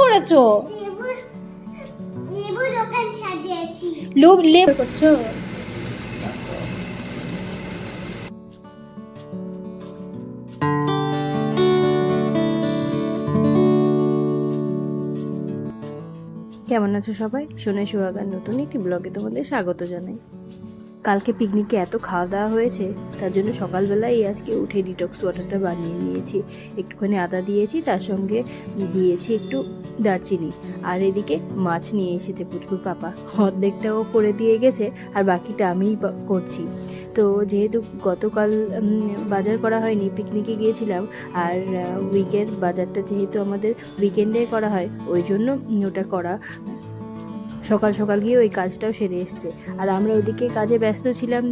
করছ? কেমন আছো সবাই? শুনে সুহাগার নতুন একটি ব্লগে তোমাদের স্বাগত জানাই। কালকে পিকনিকে এত খাওয়া দাওয়া হয়েছে, তার জন্য সকালবেলায় আজকে উঠে ডিটক্স ওয়াটারটা বানিয়ে নিয়েছি। একটুখানি আদা দিয়েছি, তার সঙ্গে দিয়েছি একটু দারচিনি। আর এদিকে মাছ নিয়ে এসেছে পুচকুর পাপা। অর্ধেকটাও করে দিয়ে গেছে, আর বাকিটা আমিই করছি। তো যেহেতু গতকাল বাজার করা হয়নি, পিকনিকে গিয়েছিলাম, আর উইকের বাজারটা যেহেতু আমাদের উইকেন্ডে করা হয়, ওই জন্য ওটা করা সকাল সকাল গিয়ে ওই কাজটাও সেরে এসছে। আর আমরা ওদিকে কাজে ব্যস্ত ছিলাম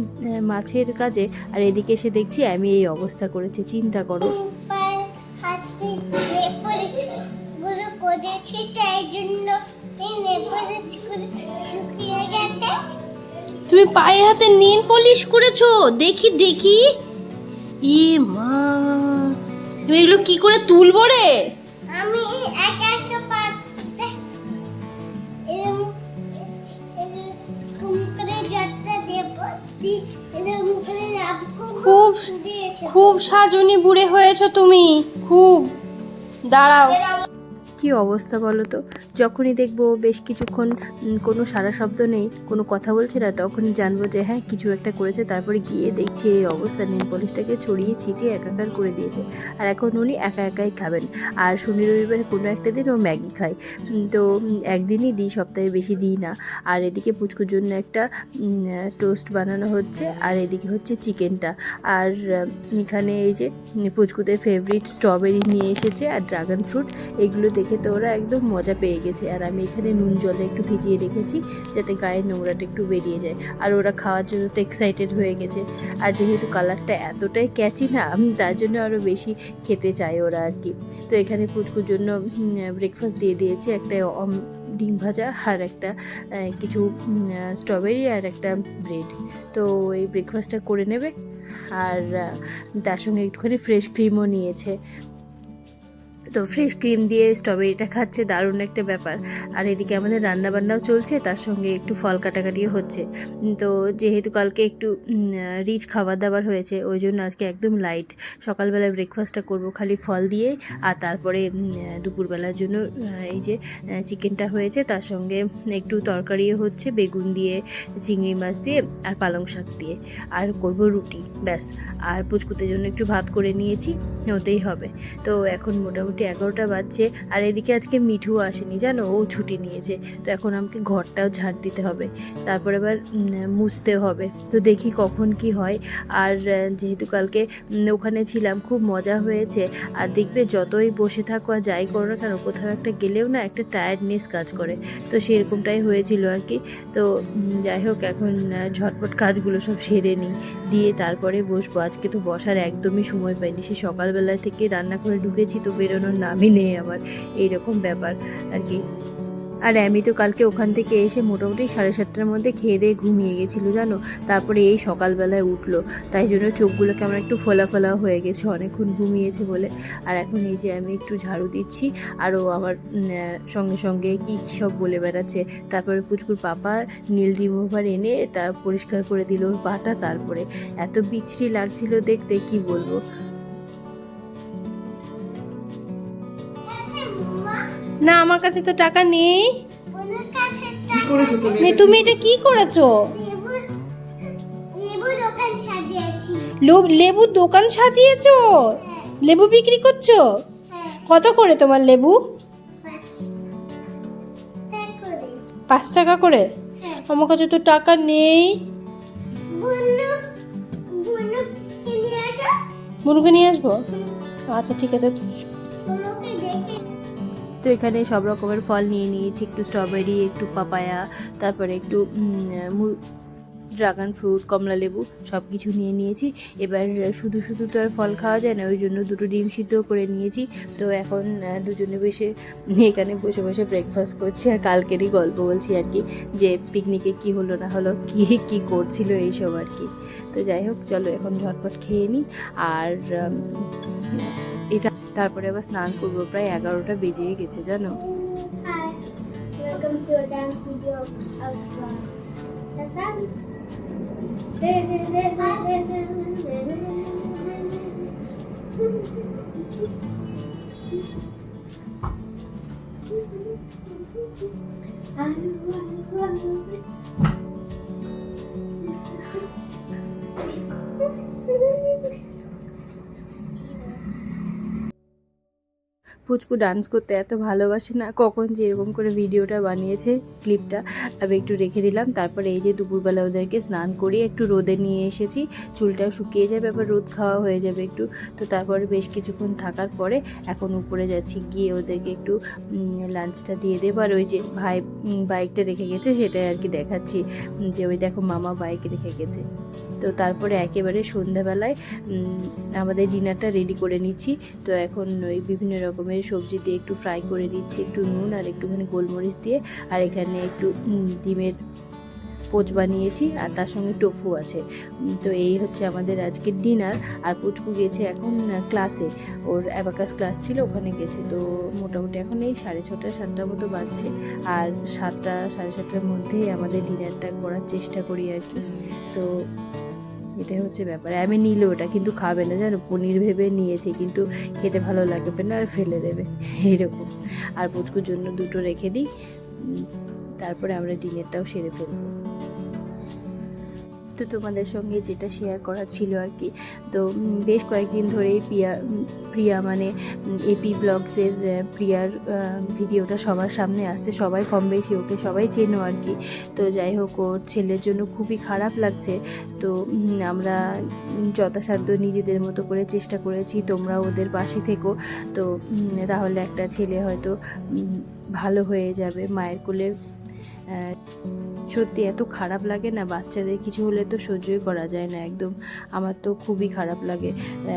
মাছের কাজে, আর এদিকে এসে দেখছি আমি এই অবস্থা করেছি, চিন্তা করো। তুমি পায়ে হাতে নীল পলিশ করেছ? দেখি দেখি। ই মা, তুমি এগুলো কি করে তুলবো রে? খুব সাজুনি বুড়ে হয়েছো তুমি খুব। দাঁড়াও। কি অবস্থা বলো তো? যখনই দেখব বেশ কিছুক্ষণ কোনো সারা শব্দ নেই, কোনো কথা বলছে না, তখনই জানব যে হ্যাঁ কিছু একটা করেছে। তারপরে গিয়ে দেখছি এই অবস্থা। নেই পলিশটাকে ছড়িয়ে ছিটিয়ে একাকার করে দিয়েছে। আর এখন উনি একা একাই খাবেন। আর শনি রবিবারে কোনো একটা দিন ও ম্যাগি খায়। তো একদিনই দিই, সপ্তাহে বেশি দিই না। আর এদিকে পুচকুর জন্য একটা টোস্ট বানানো হচ্ছে। আর এদিকে হচ্ছে চিকেনটা। আর এখানে এই যে পুচকুদের ফেভারিট স্ট্রবেরি নিয়ে এসেছে। আর ড্রাগন ফ্রুট এগুলো দেখে তো ওরা একদম মজা পেয়ে গেছে। আর আমি এখানে নুন জলে একটু ভিজিয়ে রেখেছি যাতে গায়ের নোংরাটা একটু বেরিয়ে যায়। আর ওরা খাওয়ার জন্য তো এক্সাইটেড হয়ে গেছে। আর যেহেতু কালারটা এতটাই ক্যাচি না তার জন্য আরও বেশি খেতে চায় ওরা আর কি। তো এখানে পুচকুর জন্য ব্রেকফাস্ট দিয়ে দিয়েছি একটা ডিম ভাজা আর একটা কিছু স্ট্রবেরি আর একটা ব্রেড তো এই ব্রেকফাস্টটা করে নেবে। আর তার সঙ্গে একটুখানি ফ্রেশ ক্রিমও নিয়েছে। তো ফ্রেশ ক্রিম দিয়ে স্ট্রবেরিটা খাচ্ছে, দারুণ একটা ব্যাপার। আর এদিকে আমাদের রান্না বান্নাও চলছে, তার সঙ্গে একটু ফল কাটাকাটিও হচ্ছে। তো যেহেতু কালকে একটু রিচ খাবার দাবার হয়েছে, ওই জন্য আজকে একদম লাইট সকালবেলা ব্রেকফাস্টটা করব খালি ফল দিয়ে, আর তারপরে দুপুরবেলার জন্য এই যে চিকেনটা হয়েছে, তার সঙ্গে একটু তরকারিও হচ্ছে, বেগুন দিয়ে, চিংড়ি মাছ দিয়ে, আর পালং শাক দিয়ে। আর করব রুটি, ব্যাস। আর পুচকুতের জন্য একটু ভাত করে নিয়েছি, ওতেই হবে। তো এখন মোটামুটি এগারোটা বাজছে আর এদিকে আজকে মিঠু আসেনি, জানো? ও ছুটি নিয়েছে। তো এখন আমাকে ঘরটাও ঝাড় দিতে হবে। তারপর এবার মুছতে হবে। তো দেখি কখন কি হয়। আর যেহেতু কালকে ওখানে ছিলাম, খুব মজা হয়েছে। আর দেখবে যতই বসে থাকো আর যাই করো না কেন, কোথাও একটা গেলেও না একটা টায়ার্ডনেস কাজ করে। তো সেরকমটাই হয়েছিল আর কি। তো যাই হোক, এখন ঝটপট কাজগুলো সব সেরে নিই। দিয়ে তারপরে বসবো। আজকে তো বসার একদমই সময় পাইনি। সে সকালবেলা থেকে রান্না করে ঢুকেছি, তো বেরোনোর নামই নেই আমার। এইরকম ব্যাপার আর কি। আর আমি তো কালকে ওখান থেকে এসে মোটামুটি সাড়ে সাতটার মধ্যে খেয়ে দিয়ে ঘুমিয়ে গেছিল, জানো? তারপরে এই সকালবেলায় উঠল। তাই জন্য চোখগুলো কেমন একটু ফোলা ফোলা হয়ে গেছে, অনেকক্ষণ ঘুমিয়েছে বলে। আর এখন এই যে আমি একটু ঝাড়ু দিচ্ছি আরও আমার সঙ্গে সঙ্গে কী কী সব বলে বেড়াচ্ছে। তারপরে পুচকুর পাপা নীল রিমুভার এনে তা পরিষ্কার করে দিল পাটা, তারপরে এত বিচ্ছিরি লাগছিল দেখতে, কি বলব? না আমার কাছে তো টাকা নেই। কি করেছ তুমি? তুমি এটা কি করেছ? লেবু দোকান সাজিয়েছো। হ্যাঁ। লেবু বিক্রি করছ? হ্যাঁ। কত করে তোমার লেবু? পাঁচ টাকা করে? হ্যাঁ। আমার কাছে তো টাকা নেই। বুনু বুনু কিনে আসো। মনুকে নিয়ে আসব? আচ্ছা ঠিক আছে। বুনুকে তো এখানে সব রকমের ফল নিয়ে নিয়েছি, একটু স্ট্রবেরি একটু পাপায়া তারপরে একটু ড্রাগন ফ্রুট কমলা লেবু সব কিছু নিয়ে নিয়েছি। এবার শুধু শুধু তো আর ফল খাওয়া যায় না, ওই জন্য দুটো ডিম সিদ্ধ করে নিয়েছি। তো এখন দুজনে বসে এখানে বসে বসে ব্রেকফাস্ট করছি। আর কালকেরই গল্প বলছি আর কি, যে পিকনিকে কি হলো না হলো, কি কি করছিল এইসব আর কি। তো যাই হোক, চলো এখন ঝটপট খেয়ে নিই আর এটা তারপরে আবার স্নান করব প্রায় এগারোটা বেজেই গেছে জানো? পুচকু ডান্স করতে এত ভালোবাসে না। কখন যে এরকম করে ভিডিওটা বানিয়েছে ক্লিপটা আমি একটু রেখে দিলাম। তারপরে এই যে দুপুরবেলা ওদেরকে স্নান করিয়ে একটু রোদে নিয়ে এসেছি। চুলটাও শুকিয়ে যাবে, আবার রোদ খাওয়া হয়ে যাবে একটু। তো তারপরে বেশ কিছুক্ষণ থাকার পরে এখন উপরে যাচ্ছি, গিয়ে ওদেরকে একটু লাঞ্চটা দিয়ে দেবো। আর ওই যে ভাই বাইকটা রেখে গেছে, সেটাই আর কি দেখাচ্ছি। যে ওই দেখো মামা বাইক রেখে গেছে। তো তারপরে একেবারে সন্ধ্যাবেলায় আমাদের ডিনারটা রেডি করে নিচ্ছি। তো এখন ওই বিভিন্ন রকমের সবজি দিয়ে একটু ফ্রাই করে দিচ্ছি, একটু নুন আর একটুখানি গোলমরিচ দিয়ে। আর এখানে একটু ডিমের পোচ বানিয়েছি আর তার সঙ্গে টোফু আছে। তো এই হচ্ছে আমাদের আজকের ডিনার আর পুচকু গেছে এখন ক্লাসে ওর অ্যাবাকাস ক্লাস ছিল, ওখানে গেছে। তো মোটামুটি এখন এই সাড়ে ছটা, সাতটার মতো বাজছে। আর সাতটা, সাড়ে সাতটার মধ্যেই আমাদের ডিনারটা করার চেষ্টা করি আর কি। তো এটাই হচ্ছে ব্যাপার। আমি নিল ওটা, কিন্তু খাবে না, জানো? পনির ভেবে নিয়েছে, কিন্তু খেতে ভালো লাগবে না, আর ফেলে দেবে। এরকম। আর পুচকুর জন্য দুটো রেখে দিই। তারপরে আমরা ডিনারটাও সেরে ফেলব। তো তোমাদের সঙ্গে যেটা শেয়ার করা ছিল আর কি। তো বেশ কয়েকদিন ধরেই প্রিয়া প্রিয়া মানে এপি ব্লগসের প্রিয়ার ভিডিওটা সবার সামনে আসছে। সবাই কম বেশি ওকে সবাই চেনো আর কি। তো যাই হোক, ওর ছেলের জন্য খুবই খারাপ লাগছে। তো আমরা যথাসাধ্য নিজেদের মতো করে চেষ্টা করেছি, তোমরা ওদের পাশে থেকো। তো তাহলে একটা ছেলে হয়তো ভালো হয়ে যাবে মায়ের কোলে। সত্যি এত খারাপ লাগে না, বাচ্চাদের কিছু হলে তো সহ্যই করা যায় না একদম। আমার তো খুবই খারাপ লাগে।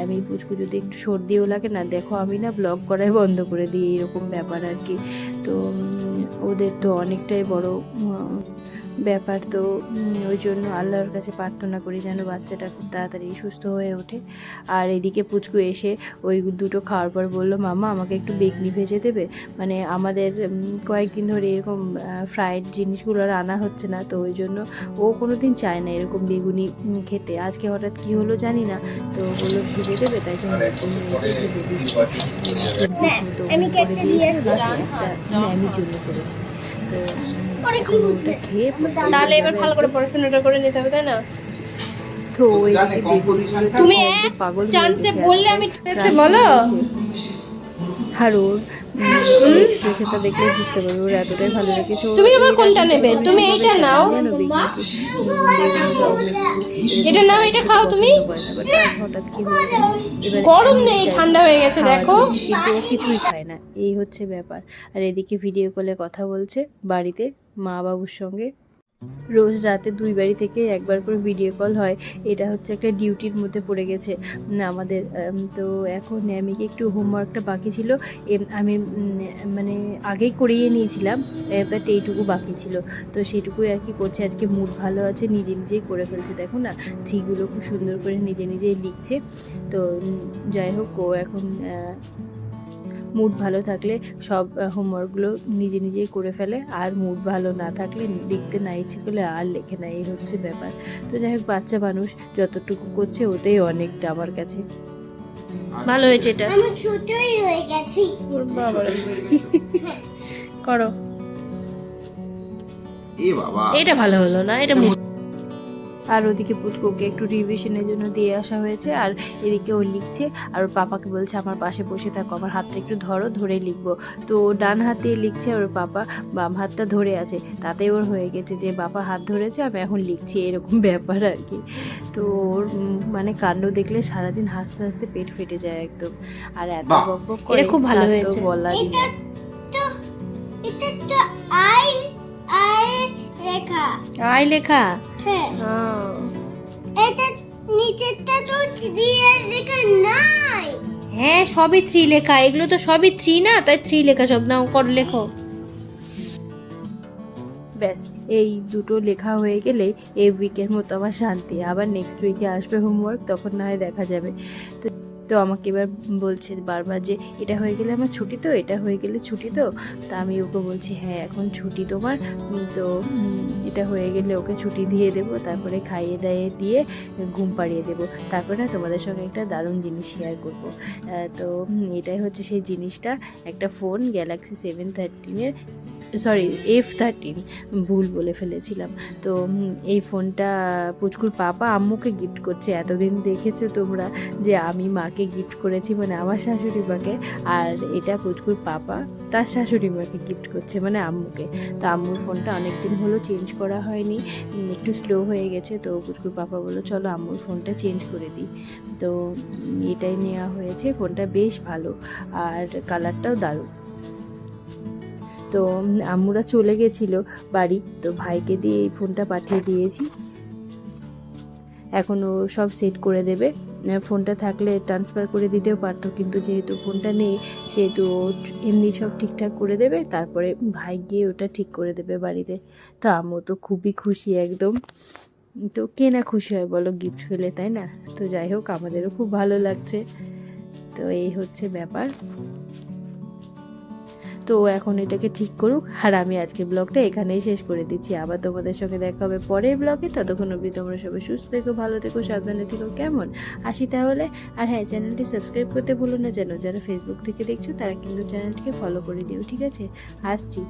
আমি পুচকু যদি একটু সর্দিও লাগে না, দেখো আমি না ব্লগ করাই বন্ধ করে দিই, এরকম ব্যাপার আর কি। তো ওদের তো অনেকটাই বড় ব্যাপার তো ওই জন্য আল্লাহর কাছে প্রার্থনা করি যেন বাচ্চাটা খুব তাড়াতাড়ি সুস্থ হয়ে ওঠে। আর এদিকে পুচকু এসে ওই দুটো খাওয়ার পর বলল মামা আমাকে একটু বেগনি ভেজে দেবে? মানে আমাদের কয়েকদিন ধরে এরকম ফ্রাইড জিনিসগুলো আর আনা হচ্ছে না তো ওই জন্য ও কোনো দিন চায় না এরকম বেগুনি খেতে। আজকে হঠাৎ কী হলো জানি না তো বলল ভেজে দেবে? তাই জন্য আমি করে কেকটা দিয়ে দিয়েছি, আসি। বাকি একটা ম্যামির জন্য করেছি। তো তাহলে এবার ভালো করে পড়াশোনাটা করে নিতে হবে তাই না? তো তুমি এক চান্সে বললে। আমি রাজি বলো? ওর এক্সপ্রেশনটা দেখলে বুঝতে পারবে ওর এতটাই ভালো লেগেছে। তুমি আবার কোনটা নেবে? তুমি এইটা নাও। এটা নাও, এটা খাও তুমি। হঠাৎ কি গরম নেই ঠান্ডা হয়ে গেছে দেখো। কিন্তু কিছুই খায় না এই হচ্ছে ব্যাপার। আর এদিকে ভিডিও কলে কথা বলছে বাড়িতে মা বাবুর সঙ্গে। রোজ রাতে দুই বাড়ি থেকে একবার করে ভিডিও কল হয়। এটা হচ্ছে একটা ডিউটির মধ্যে পড়ে গেছে। আমাদের তো এখন আমি একটু হোমওয়ার্কটা বাকি ছিল। আমি মানে আগেই করিয়ে নিয়েছিলাম। বাট এইটুকু বাকি ছিল। তো সেইটুকুই আর কি করছে। আজকে মুড ভালো আছে, নিজে নিজেই করে ফেলছে। দেখো না থ্রিগুলো খুব সুন্দর করে নিজে নিজেই লিখছে। তো যাই হোক, ও এখন মুড ভালো থাকলে সব হোমওয়ার্কগুলো নিজে নিজেই করে ফেলে। আর মুড ভালো না থাকলে লিখতে না ইচ্ছে করলে আর লেখে না এই হচ্ছে ব্যাপার। তো যাই হোক বাচ্চা মানুষ যতটুকু করছে ওতেই অনেকটা আমার কাছে। ভালো হয়েছে এটা। আমি ছোটই হয়ে গেছি। করো। এ বাবা। এটা ভালো হলো না এটা আর ওদিকে পুচকুকে একটু রিভিশনের জন্য দিয়ে আসা হয়েছে আর এদিকে ও লিখছে আর ওর পাপাকে বলছে আমার পাশে বসে থাকো আমার হাতটা একটু ধরো ধরে লিখব। তো ও ডান হাতে লিখছে ওর পাপা বাম হাতটা ধরে আছে তাতে ওর হয়ে গেছে যে বাবা হাত ধরেছে আমি এখন লিখছি এরকম ব্যাপার আর কি। তো ওর মানে কাণ্ড দেখলে সারাদিন হাসতে হাসতে পেট ফেটে যায় একদম। আর এত! বক বক করে এটা খুব ভালো হয়েছে। বলা দিন এটা তো এটা তো আই আই লেখা। আই লেখা? হ্যাঁ। এটা নিচেরটা তো দিয়ে লেখা নাই। হ্যাঁ সবই থ্রি লেখা। এগুলো তো সবই থ্রি না? তাই থ্রি লেখা সব। নাও কর লেখো। ব্যাস এই দুটো লেখা হয়ে গেলে এই উইকের মতো আমার শান্তি। আবার নেক্সট উইকে আসবে হোমওয়ার্ক তখন না হয় দেখা যাবে। তো তো আমাকে এবার বলছে বারবার যে এটা হয়ে গেলে আমার ছুটি তো এটা হয়ে গেলে ছুটি তো? তা আমি ওকে বলছি হ্যাঁ এখন ছুটি তোমার। তো এটা হয়ে গেলে ওকে ছুটি দিয়ে দেবো, তারপরে খাইয়ে দাইয়ে দিয়ে ঘুম পাড়িয়ে দেবো। তারপরে তোমাদের সঙ্গে একটা দারুণ জিনিস শেয়ার করব। তো এটাই হচ্ছে সেই জিনিসটা। একটা ফোন গ্যালাক্সি সেভেন থার্টিনের সরি এফ থার্টিন ভুল বলে ফেলেছিলাম। তো এই ফোনটা পুচকুর পাপা আম্মুকে গিফট করছে। এতদিন দেখেছ তোমরা যে আমি মাকে গিফট করেছি মানে আমার শাশুড়ি মাকে, আর এটা পুচকুর পাপা তার শাশুড়ি মাকে গিফট করছে মানে আম্মুকে। তো আম্মুর ফোনটা অনেক দিন হলো চেঞ্জ করা হয়নি। একটু স্লো হয়ে গেছে, তো পুচকুর পাপা বলল, চলো আম্মুর ফোনটা চেঞ্জ করে দিই। তো এটাই নেওয়া হয়েছে। ফোনটা বেশ ভালো, আর কালারটাও দারুণ। তো আম্মুরা চলে গেছিল বাড়ি, তো ভাইকে দিয়ে এই ফোনটা পাঠিয়ে দিয়েছি। এখন ও সব সেট করে দেবে। ফোনটা থাকলে ট্রান্সফার করে দিতেও পারতো। কিন্তু যেহেতু ফোনটা নেই, সেহেতু ও এমনি সব ঠিকঠাক করে দেবে, তারপরে ভাই গিয়ে ওটা ঠিক করে দেবে বাড়িতে। তো আমও তো খুবই খুশি একদম। তো কে না খুশি হয় বলো গিফট পেলে, তাই না? তো যাই হোক, আমাদেরও খুব ভালো লাগছে। তো এই হচ্ছে ব্যাপার। তো এখন এটাকে ঠিক করুক। আর আমি আজকে ব্লগটা এখানেই শেষ করে দিচ্ছি। আবার তোমাদের সঙ্গে দেখা হবে পরের ব্লগে। ততক্ষণ অবধি তোমরা সবাই সুস্থ থেকো, ভালো থেকো, সাবধানে থেকো, কেমন? আসি তাহলে। আর হ্যাঁ চ্যানেলটি সাবস্ক্রাইব করতে ভুলো না যেন, যারা ফেসবুক থেকে দেখছ, তারা কিন্তু চ্যানেলটিকে ফলো করে দিও, ঠিক আছে? আসছি।